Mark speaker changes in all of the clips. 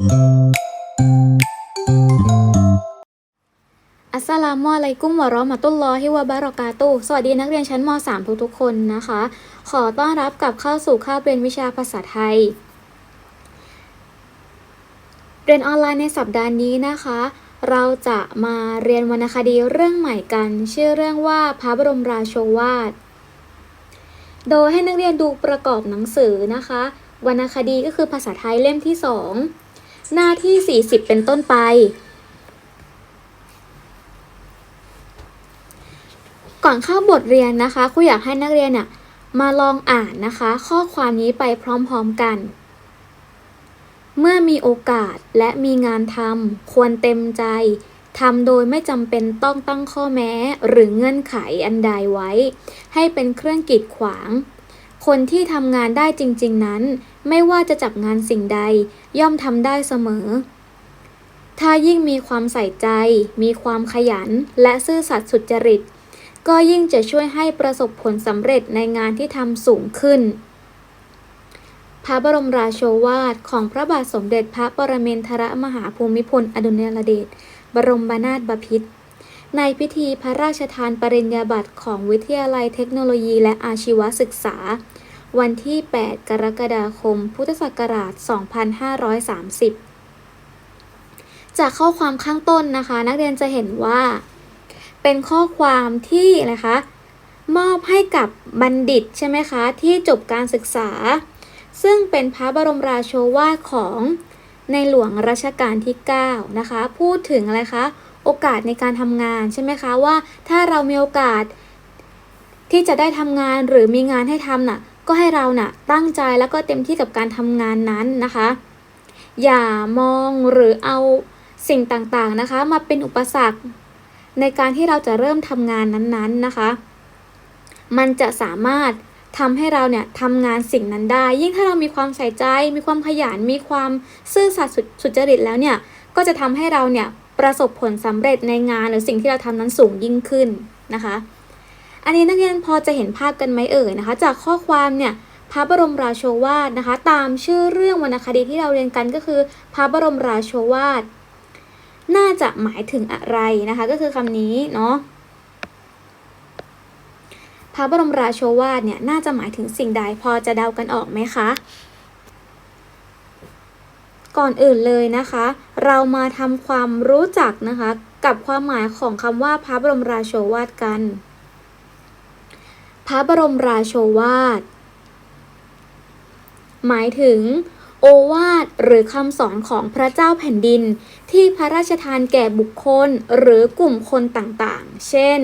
Speaker 1: อัสสลามุอะลัยกุมวะราะมะตุลลอฮิวะบารอกาตุสวัสดีนักเรียนชั้นม .3 ทุกๆคนนะคะ ขอต้อนรับกลับเข้าสู่คาบเรียนวิชาภาษาไทย เรียนออนไลน์ในสัปดาห์นี้นะคะ เราจะมาเรียนวรรณคดีเรื่องใหม่กัน ชื่อเรื่องว่าพระบรมราโชวาท โดยให้นักเรียนดูประกอบหนังสือนะคะ วรรณคดีก็คือภาษาไทยเล่มที่2 หน้าที่ 40 เป็นต้นไป ก่อนเข้าบทเรียนนะคะครูอยากให้นักเรียนเนี่ยมาลองอ่านนะคะ ข้อความนี้ไปพร้อมๆกัน เมื่อมีโอกาสและมีงานทำควรเต็มใจทำโดยไม่จำเป็นต้องตั้งข้อแม้หรือเงื่อนไขอันใดไว้ ให้เป็นเครื่องกีดขวาง คนที่ทำงานได้จริง ๆ นั้น ไม่ว่าจะจับงานสิ่งใด ย่อมทำได้เสมอ ถ้ายิ่งมีความใส่ใจ มีความขยัน และซื่อสัตย์สุจริต ก็ยิ่งจะช่วยให้ประสบผลสำเร็จในงานที่ทำสูงขึ้น พระบรมราโชวาทของพระบาทสมเด็จพระปรเมนทรมหาภูมิพลอดุลยเดชบรมนาถบพิตร ในพิธีพระราชทานปริญญาบัตรของวิทยาลัยเทคโนโลยีและอาชีวศึกษา วันที่ 8 กรกฎาคม พุทธศักราช 2530 จากข้อความข้างต้นนะคะ นักเรียนจะเห็นว่า เป็นข้อความที่นะคะมอบให้กับบัณฑิตใช่ไหมคะ ที่จบการศึกษา ซึ่งเป็นพระบรมราโชวาทของในหลวงรัชกาลที่ 9 นะคะ พูดถึงอะไรคะ โอกาสในการทำงานใช่ไหมคะว่า ถ้าเรามีโอกาส ที่จะได้ทำงานหรือมีงานให้ทำน่ะ ก็ให้เราน่ะตั้งใจแล้วก็เต็มที่กับการทำงานนั้นนะคะ อย่ามองหรือเอาสิ่งต่างๆนะคะ มาเป็นอุปสรรค ในการที่เราจะเริ่มทำงานนั้นๆนะคะ มันจะสามารถทำให้เราเนี่ยทำงานสิ่งนั้นได้ ยิ่งถ้าเรามีความใส่ใจ มีความขยันมีความซื่อสัตย์สุสุจริตแล้วเนี่ยก็จะทำให้เราเนี่ย ประสบผลสำเร็จในงานหรือสิ่งที่เราทำนั้นสูงยิ่งขึ้นนะคะ อันนี้นักเรียนพอจะเห็นภาพกันไหมเอ่ยนะคะ จากข้อความเนี่ยพระบรมราโชวาทนะคะ ตามชื่อเรื่องวรรณคดีที่เราเรียนกันก็คือ พระบรมราโชวาทน่าจะหมายถึงอะไรนะคะ ก็คือคำนี้เนาะพระบรมราโชวาทเนี่ยน่าจะหมายถึงสิ่งใดพอจะเดากันออกไหมคะ ก่อนอื่นเลยนะคะ เรามาทำความรู้จักนะคะ กับความหมายของคำว่าพระบรมราโชวาทกัน พระบรมราโชวาท หมายถึง โอวาทหรือคำสอนของพระเจ้าแผ่นดิน ที่พระราชทานแก่บุคคลหรือกลุ่มคนต่างๆ เช่น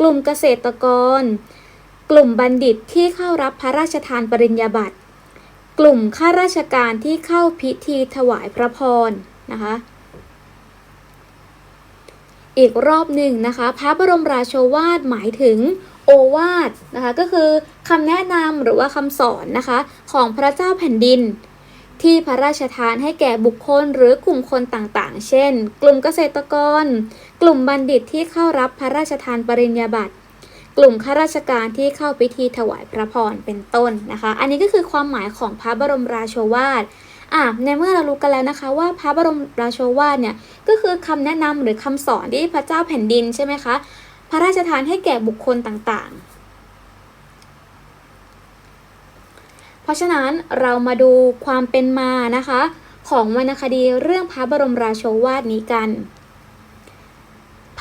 Speaker 1: กลุ่มเกษตรกร กลุ่มบัณฑิตที่เข้ารับพระราชทานปริญญาบัตร กลุ่มข้าราชการที่เข้าพิธีถวายพระพรนะคะ อีกรอบหนึ่งนะคะ พระบรมราโชวาทหมายถึงโอวาทนะคะก็คือคำแนะนำหรือว่าคำสอนนะคะของพระเจ้าแผ่นดิน ที่พระราชทานให้แก่บุคคลหรือกลุ่มคนต่างๆ เช่น กลุ่มเกษตรกร กลุ่มบัณฑิตที่เข้ารับพระราชทานปริญญาบัตร กลุ่มข้าราชการที่เข้าพิธีถวายพระพรเป็นต้นนะคะ อันนี้ก็คือความหมายของพระบรมราโชวาทอะในเมื่อเรารู้กันแล้วนะคะว่าพระบรมราโชวาทเนี่ยก็คือคำแนะนำหรือคำสอนที่พระเจ้าแผ่นดินใช่ไหมคะ พระราชทานให้แก่บุคคลต่างๆ เพราะฉะนั้นเรามาดูความเป็นมานะคะ ของวรรณคดีเรื่องพระบรมราโชวาทนี้กัน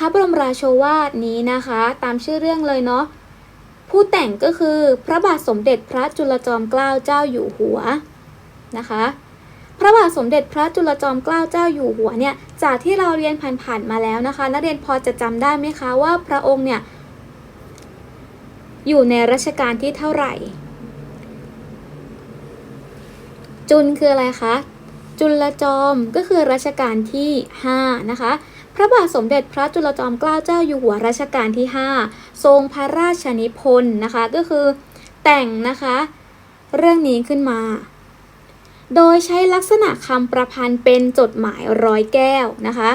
Speaker 1: ระบรมราโชวาทนี้นะคะ ตามชื่อเรื่องเลยเนาะผู้แต่งก็คือพระบาทสมเด็จพระจุลจอมเกล้าเจ้าอยู่หัวนะคะ พระบาทสมเด็จพระจุลจอมเกล้าเจ้าอยู่หัวเนี่ยจากที่เราเรียนผ่านๆมาแล้วนะคะ นักเรียนพอจะจำได้ไหมคะว่าพระองค์เนี่ยอยู่ในรัชกาลที่เท่าไหร่ จุลคืออะไรคะจุลจอมก็คือรัชกาลที่ 5 นะคะ พระบาทสมเด็จพระจุลจอมเกล้าเจ้าอยู่หัวรัชกาลที่ 5 ทรงพระราชนิพนธ์นะคะก็คือแต่งนะคะเรื่องนี้ขึ้นมา โดยใช้ลักษณะคำประพันธ์เป็นจดหมายร้อยแก้วนะคะ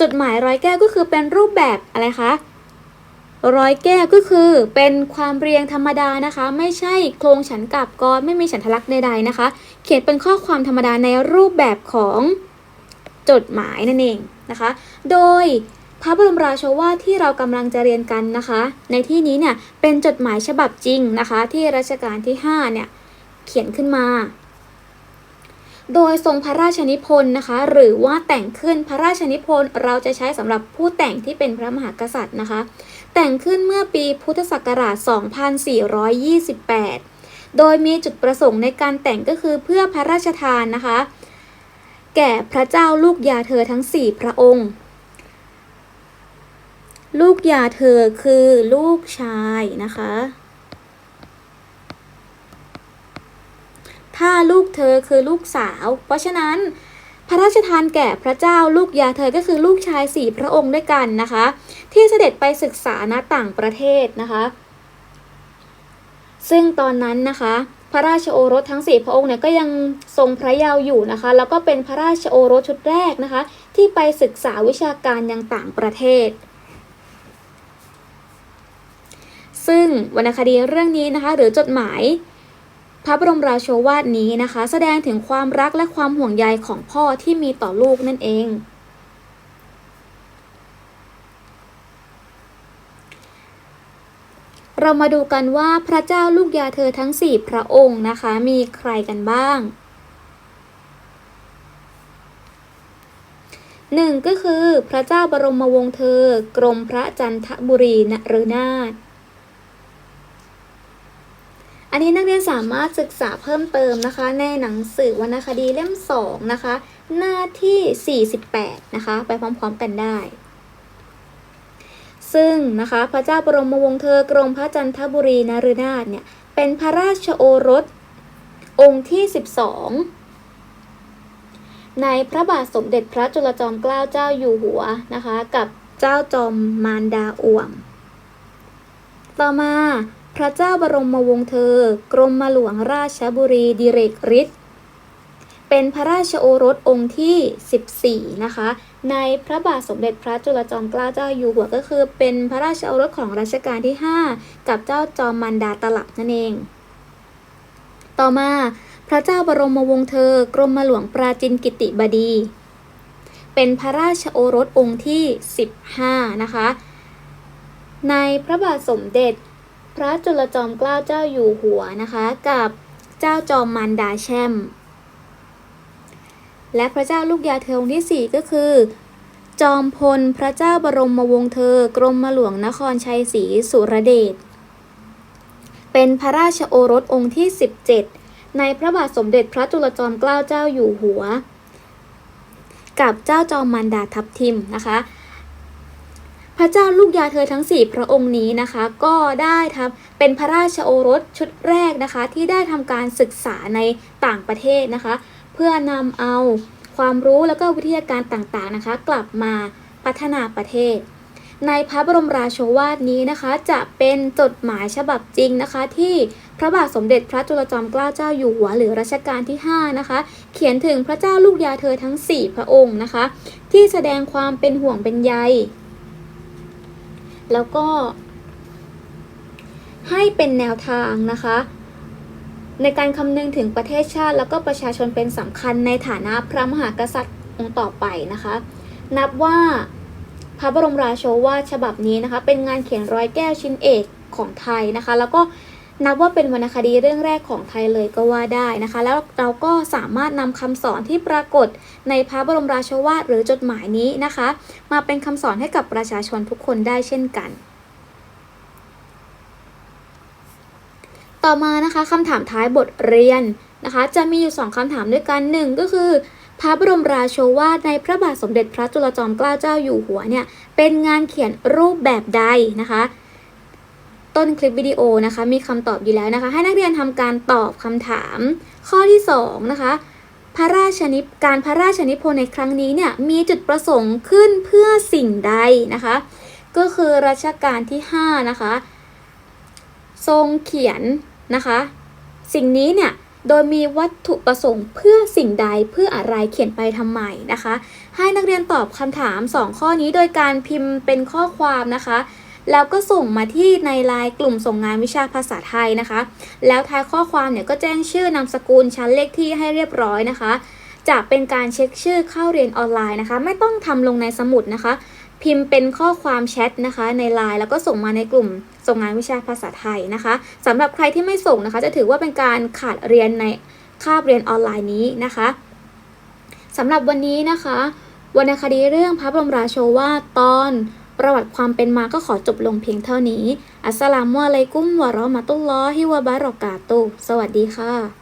Speaker 1: จดหมายร้อยแก้วก็คือเป็นรูปแบบอะไรคะร้อยแก้วก็คือเป็นความเรียงธรรมดานะคะ ไม่ใช่โครงฉันกับกรไม่มีฉันทลักษณ์ใดๆนะคะ เขียนเป็นข้อความธรรมดาในรูปแบบของจดหมายนั่นเอง นะคะ โดยพระบรมราโชวาทที่เรากำลังจะเรียนกันนะคะ ในที่นี้เนี่ยเป็นจดหมายฉบับจริงนะคะ ที่รัชกาลที่5เนี่ยเขียนขึ้นมา โดยทรงพระราชนิพนธ์นะคะ หรือว่าแต่งขึ้นพระราชนิพนธ์เราจะใช้สำหรับผู้แต่งที่เป็นพระมหากษัตริย์นะคะ แต่งขึ้นเมื่อปีพุทธศักราช 2428 โดยมีจุดประสงค์ในการแต่งก็คือเพื่อพระราชทานนะคะ แก่พระเจ้าลูกยาเธอทั้ง4พระองค์ ลูกยาเธอคือลูกชายนะคะ ถ้าลูกเธอคือลูกสาว เพราะฉะนั้นพระราชทานแก่พระเจ้าลูกยาเธอก็คือลูกชายสี่พระองค์ด้วยกันนะคะ ที่เสด็จไปศึกษาณต่างประเทศนะคะ ซึ่งตอนนั้นนะคะ พระราชโอรสทั้งสี่พระองค์เนี่ยก็ยังทรงพระเยาว์อยู่นะคะ แล้วก็เป็นพระราชโอรสชุดแรกนะคะ ที่ไปศึกษาวิชาการยังต่างประเทศ ซึ่งวรรณคดีเรื่องนี้นะคะ หรือจดหมายพระบรมราโชวาทนี้นะคะ แสดงถึงความรักและความห่วงใยของพ่อที่มีต่อลูกนั่นเอง เรามาดูกันว่าพระเจ้าลูกยาเธอทั้งสี่พระองค์นะคะ มีใครกันบ้างหนึ่งก็คือพระเจ้าบรมวงศ์เธอ กรมพระจันทบุรีนฤนาถอันนี้นักเรียนสามารถศึกษาเพิ่มเติมนะคะ ในหนังสือวรรณคดีเล่ม 2 นะคะ หน้าที่ 48 นะคะ ไปพร้อมๆกันได้ ซึ่งนะคะพระเจ้าบรมวงศ์เธอกรมพระจันทบุรีนฤนาถเนี่ยเป็นพระราชโอรสองค์ที่ 12 ในพระบาทสมเด็จพระจุลจอมเกล้าเจ้าอยู่หัวนะคะกับเจ้าจอมมารดาอ่วม ต่อมาพระเจ้าบรมวงศ์เธอกรมหลวงราชบุรีดิเรกฤทธิ์ เป็นพระราชโอรสองค์ที่ 14 นะคะ ในพระบาทสมเด็จพระจุลจอมเกล้าเจ้าอยู่หัวก็คือ เป็นพระราชโอรสของรัชกาลที่ 5 กับเจ้าจอมมันดาตลับนั่นเอง ต่อมาพระเจ้าบรมวงศ์เธอกรมหลวงปราจินกิติบดี เป็นพระราชโอรสองค์ที่ 15 นะคะ ในพระบาทสมเด็จพระจุลจอมเกล้าเจ้าอยู่หัวนะคะ กับเจ้าจอมมารดาแช่ม และพระเจ้าลูกยาเธอองค์ที่ 4 ก็คือ จอมพลพระเจ้าบรมวงศ์เธอกรมหลวงนครชัยศรีสุรเดชเป็นพระราชโอรสองค์ที่ 17 ในพระบาทสมเด็จพระจุลจอมเกล้าเจ้าอยู่หัว กับเจ้าจอมมารดาทับทิมนะคะ พระเจ้าลูกยาเธอทั้ง 4 พระองค์นี้นะคะ ก็ได้ทำเป็นพระราชโอรสชุดแรกนะคะ ที่ได้ทำการศึกษาในต่างประเทศนะคะ เพื่อนำเอาความรู้แล้วก็วิทยาการต่างๆนะคะ กลับมาพัฒนาประเทศ ในพระบรมราโชวาทนี้นะคะ จะเป็นจดหมายฉบับจริงนะคะ ที่พระบาทสมเด็จพระจุลจอมเกล้าเจ้าอยู่หัวหรือรัชกาลที่ 5 นะคะ เขียนถึงพระเจ้าลูกยาเธอทั้ง 4 พระองค์นะคะ ที่แสดงความเป็นห่วงเป็นใยแล้วก็ให้เป็นแนวทางนะคะ ในการคำนึงถึงประเทศชาติ แล้วก็ประชาชนเป็นสำคัญในฐานะพระมหากษัตริย์องค์ต่อไปนะคะ นับว่าพระบรมราโชวาทฉบับนี้นะคะ เป็นงานเขียนร้อยแก้วชิ้นเอกของไทยนะคะ แล้วก็นับว่าเป็นวรรณคดีเรื่องแรกของไทยเลยก็ว่าได้นะคะ แล้วเราก็สามารถนำคำสอนที่ปรากฏในพระบรมราโชวาทหรือจดหมายนี้นะคะ มาเป็นคำสอนให้กับประชาชนทุกคนได้เช่นกัน ต่อมานะคะคำถามท้ายบทเรียนนะคะ จะมีอยู่ 2คำถามด้วยกันหนึ่งก็คือ พระบรมราโชวาทในพระบาทสมเด็จพระจุลจอมเกล้าเจ้าอยู่หัวเนี่ยเป็นงานเขียนรูปแบบใดนะคะ ต้นคลิปวิดีโอนะคะมีคำตอบอยู่แล้วนะคะ ให้นักเรียนทำการตอบคำถาม ข้อที่2นะคะพระราชนิพการพระราชนิพนธ์ในครั้งนี้เนี่ยมีจุดประสงค์ขึ้นเพื่อสิ่งใดนะคะ ก็คือรัชกาลที่5นะคะ ทรงเขียน นะคะ สิ่งนี้เนี่ยโดยมีวัตถุประสงค์เพื่อสิ่งใดเพื่ออะไรเขียนไปทำไมนะคะ ให้นักเรียนตอบคำถาม 2 ข้อนี้โดยการพิมพ์เป็นข้อความนะคะ แล้วก็ส่งมาที่ในไลน์กลุ่มส่งงานวิชาภาษาไทยนะคะ แล้วท้ายข้อความเนี่ยก็แจ้งชื่อนามสกุลชั้นเลขที่ให้เรียบร้อยนะคะ จะเป็นการเช็คชื่อเข้าเรียนออนไลน์นะคะ ไม่ต้องทำลงในสมุดนะคะ พิมพ์เป็นข้อความแชทนะคะในไลน์แล้วก็ส่งมาในกลุ่ม ส่งงานวิชาภาษาไทยนะคะสำหรับใครที่ไม่ส่งนะคะ จะถือว่าเป็นการขาดเรียนในคาบเรียนออนไลน์นี้นะคะสำหรับวันนี้นะคะวรรณคดีเรื่องพระบรมราโชวาทตอนประวัติความเป็นมาก็ขอจบลงเพียงเท่านี้ อัสสลามุอะลัยกุมวะเราะมะตุลลอฮิวะบารอกาตุ สวัสดีค่ะ